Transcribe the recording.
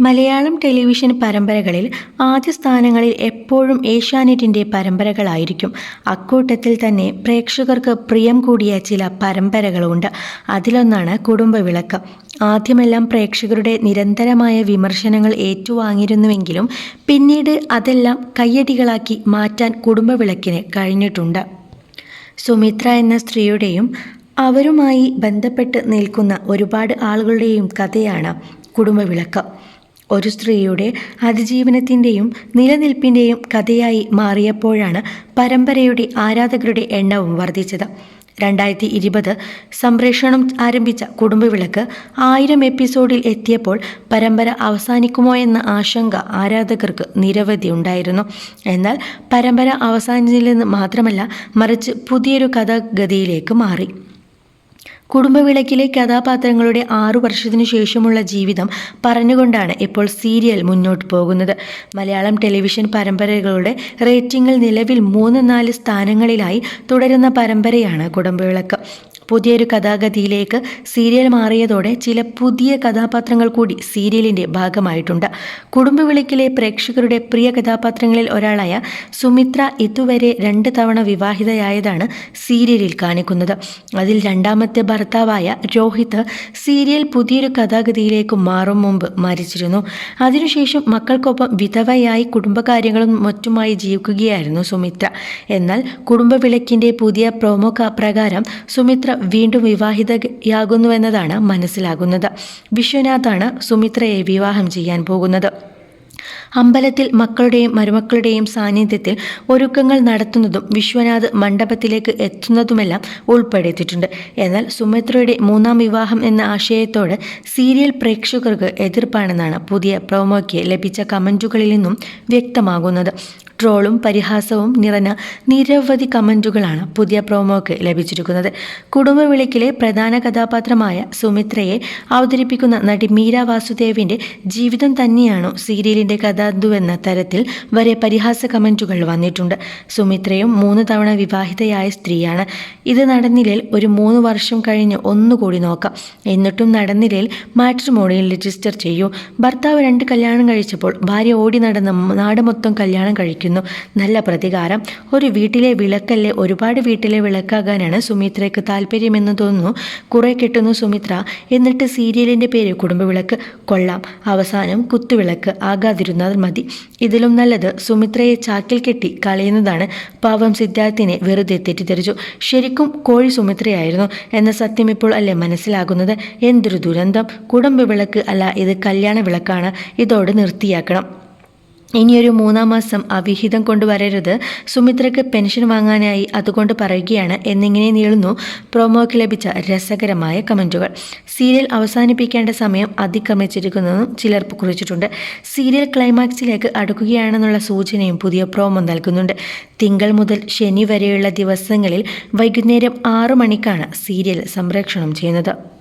Malayalam television പരമ്പരകളിൽ ആദ്യ സ്ഥാനങ്ങളിൽ എപ്പോഴും ഏഷ്യാനെറ്റിന്റെ പരമ്പരകളായിരിക്കും. അക്കൂട്ടത്തിൽ തന്നെ പ്രേക്ഷകർക്ക് പ്രിയം കൂടിയ ചില പരമ്പരകളുണ്ട്. അതിലൊന്നാണ് കുടുംബവിളക്ക് ആദ്യമെല്ലാം പ്രേക്ഷകരുടെ നിരന്തരമായ വിമർശനങ്ങൾ ഏറ്റുവാങ്ങിയിരുന്നുവെങ്കിലും പിന്നീട് അതെല്ലാം കയ്യടികളാക്കി മാറ്റാൻ കുടുംബവിളക്കിന് കഴിഞ്ഞിട്ടുണ്ട്. സുമിത്ര എന്ന സ്ത്രീയുടെയും അവരുമായി ബന്ധപ്പെട്ട് നിൽക്കുന്ന ഒരുപാട് ആളുകളുടെയും കഥയാണ് കുടുംബവിളക്ക് ഒരു സ്ത്രീയുടെ അതിജീവനത്തിന്റെയും നിലനിൽപ്പിന്റെയും കഥയായി മാറിയപ്പോഴാണ് പരമ്പരയുടെ ആരാധകരുടെ എണ്ണവും വർദ്ധിച്ചത്. രണ്ടായിരത്തി ഇരുപത് സംപ്രേഷണം ആരംഭിച്ച കുടുംബവിളക്ക് ആയിരം എപ്പിസോഡിൽ എത്തിയപ്പോൾ പരമ്പര അവസാനിക്കുമോ എന്ന ആശങ്ക ആരാധകർക്ക് നിരവധി ഉണ്ടായിരുന്നു. എന്നാൽ പരമ്പര അവസാനിച്ചില്ലെന്ന് മാത്രമല്ല മറിച്ച് പുതിയൊരു കഥാഗതിയിലേക്ക് മാറി. കുടുംബവിളക്കിലെ കഥാപാത്രങ്ങളുടെ ആറു വർഷത്തിനു ശേഷമുള്ള ജീവിതം പറഞ്ഞുകൊണ്ടാണ് ഇപ്പോൾ സീരിയൽ മുന്നോട്ട് പോകുന്നത്. മലയാളം ടെലിവിഷൻ പരമ്പരകളുടെ റേറ്റിംഗിൽ നിലവിൽ മൂന്ന് നാല് സ്ഥാനങ്ങളിലായി തുടരുന്ന പരമ്പരയാണ് കുടുംബവിളക്ക്. പുതിയൊരു കഥാഗതിയിലേക്ക് സീരിയൽ മാറിയതോടെ ചില പുതിയ കഥാപാത്രങ്ങൾ കൂടി സീരിയലിന്റെ ഭാഗമായിട്ടുണ്ട്. കുടുംബവിളിക്കിലെ പ്രേക്ഷകരുടെ പ്രിയ കഥാപാത്രങ്ങളിൽ ഒരാളായ സുമിത്ര ഇതുവരെ രണ്ട് തവണ വിവാഹിതയായതാണ് സീരിയലിൽ കാണിക്കുന്നത്. അതിൽ രണ്ടാമത്തെ ഭർത്താവായ രോഹിത് സീരിയൽ പുതിയൊരു കഥാഗതിയിലേക്ക് മാറും മുമ്പ് മരിച്ചിരുന്നു. അതിനുശേഷം മക്കൾക്കൊപ്പം വിധവയായി കുടുംബകാര്യങ്ങളും മറ്റുമായി ജീവിക്കുകയായിരുന്നു സുമിത്ര. എന്നാൽ കുടുംബവിളക്കിന്റെ പുതിയ പ്രോമോ പ്രകാരം സുമിത്ര വീണ്ടും വിവാഹിതയാകുന്നുവെന്നതാണ് മനസ്സിലാകുന്നത്. വിശ്വനാഥാണ് സുമിത്രയെ വിവാഹം ചെയ്യാൻ പോകുന്നത്. അമ്പലത്തിൽ മക്കളുടെയും മരുമക്കളുടെയും സാന്നിധ്യത്തിൽ ഒരുക്കങ്ങൾ നടത്തുന്നതും വിശ്വനാഥ് മണ്ഡപത്തിലേക്ക് എത്തുന്നതുമെല്ലാം ഉൾപ്പെടുത്തിയിട്ടുണ്ട്. എന്നാൽ സുമിത്രയുടെ മൂന്നാം വിവാഹം എന്ന ആശയത്തോട് സീരിയൽ പ്രേക്ഷകർക്ക് എതിർപ്പാണെന്നാണ് പുതിയ പ്രൊമോയ്ക്ക് ലഭിച്ച കമന്റുകളിൽ നിന്നും വ്യക്തമാകുന്നത്. ട്രോളും പരിഹാസവും നിറഞ്ഞ നിരവധി കമന്റുകളാണ് പുതിയ പ്രോമോക്ക് ലഭിച്ചിരിക്കുന്നത്. കുടുംബവിളിക്കിലെ പ്രധാന കഥാപാത്രമായ സുമിത്രയെ അവതരിപ്പിക്കുന്ന നടി മീര വാസുദേവിന്റെ ജീവിതം തന്നെയാണോ സീരിയലിന്റെ കഥാന്തുവെന്ന തരത്തിൽ വരെ പരിഹാസ കമന്റുകൾ വന്നിട്ടുണ്ട്. സുമിത്രയും മൂന്ന് തവണ വിവാഹിതയായ സ്ത്രീയാണ്. ഇത് നടന്നില്ലേൽ ഒരു മൂന്ന് വർഷം കഴിഞ്ഞ് ഒന്നുകൂടി നോക്കാം. എന്നിട്ടും നടന്നില്ലേൽ മാട്രിമോണിയിൽ രജിസ്റ്റർ ചെയ്യൂ. ഭർത്താവ് രണ്ട് കല്യാണം കഴിച്ചപ്പോൾ ഭാര്യ ഓടി നടന്ന് നാട് മൊത്തം കല്യാണം കഴിക്കുന്നു. ലഭിക്കുന്നു നല്ല പ്രതികാരം. ഒരു വീട്ടിലെ വിളക്കല്ലേ ഒരുപാട് വീട്ടിലെ വിളക്കാകാനാണ് സുമിത്രയ്ക്ക് താല്പര്യമെന്ന് തോന്നുന്നു. കുറെ കിട്ടുന്നു സുമിത്ര. എന്നിട്ട് സീരിയലിന്റെ പേര് കുടുംബവിളക്ക്. കൊള്ളാം. അവസാനം കുത്തുവിളക്ക്. ആകാതിരുന്നാൽ മതി. ഇതിലും നല്ലത് സുമിത്രയെ ചാക്കിൽ കെട്ടി കളയുന്നതാണ്. പാവം സിദ്ധാർത്ഥിനെ വെറുതെ തെറ്റിദ്ധരിച്ചു. ശരിക്കും കോഴി സുമിത്രയായിരുന്നു എന്ന സത്യം ഇപ്പോൾ അല്ലേ മനസ്സിലാകുന്നത്? എന്തൊരു ദുരന്തം. കുടുംബ വിളക്ക് അല്ല ഇത് കല്യാണ വിളക്കാണ്. ഇതോടെ നിർത്തിയാക്കണം. ഇനിയൊരു മൂന്നാം മാസം അവിഹിതം കൊണ്ടുവരരുത്. സുമിത്രയ്ക്ക് പെൻഷൻ വാങ്ങാനായി അതുകൊണ്ട് പറയുകയാണ് എന്നിങ്ങനെ നീളുന്നു. പ്രൊമോയ്ക്ക് ലഭിച്ച രസകരമായ കമന്റുകൾ സീരിയൽ അവസാനിപ്പിക്കേണ്ട സമയം അതിക്രമിച്ചിരിക്കുന്നതും ചിലർ കുറിച്ചിട്ടുണ്ട്. സീരിയൽ ക്ലൈമാക്സിലേക്ക് അടുക്കുകയാണെന്നുള്ള സൂചനയും പുതിയ പ്രോമോ നൽകുന്നുണ്ട്. തിങ്കൾ മുതൽ ശനി വരെയുള്ള ദിവസങ്ങളിൽ വൈകുന്നേരം ആറു മണിക്കാണ് സീരിയൽ സംപ്രേക്ഷണം ചെയ്യുന്നത്.